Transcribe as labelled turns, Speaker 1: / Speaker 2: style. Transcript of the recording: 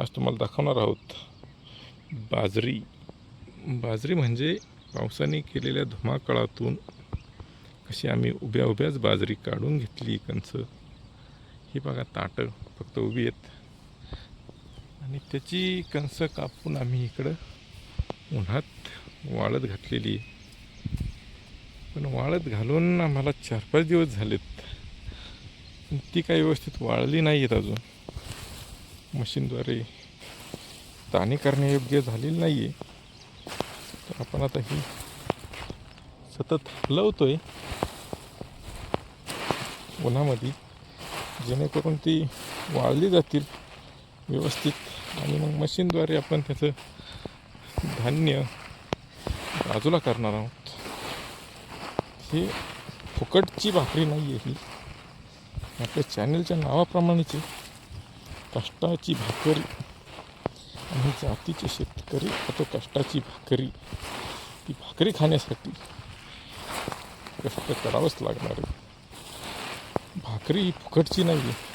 Speaker 1: आज तुम्हाला दाखवणार आहोत बाजरी. बाजरी म्हणजे पावसाने केलेल्या धुमाकळातून कशी आम्ही उभ्या उभ्याच बाजरी काढून घेतली कंच ही बघा ताटं फक्त उभी आहेत. आणि त्याची कंस कापून आम्ही इकडं उन्हात वाळत घातलेली पण वाळत घालून आम्हाला चार पाच दिवस झालेत. ती काही व्यवस्थित वाळली नाही आहेत अजून. मशीनद्वारे. दाणे करण्यायोग्य झालेली नाही आहे तर आपण आता ही सतत हलवतोय. उन्हामध्ये जेणेकरून ती वाळली जातील व्यवस्थित आणि मग मशीनद्वारे आपण त्याचं धान्य बाजूला करणार आहोत. ही फुकटची भाकरी नाही आहे ही. आपल्या चॅनलच्या नावाप्रमाणेच आहे. कष्टाची भाकरी. आणि जातीचे शेतकरी तो कष्टाची भाकरी. ती भाकरी खाण्यासाठी कष्ट करावंच लागणार आहे. भाकरी ही फुकटची नाही आहे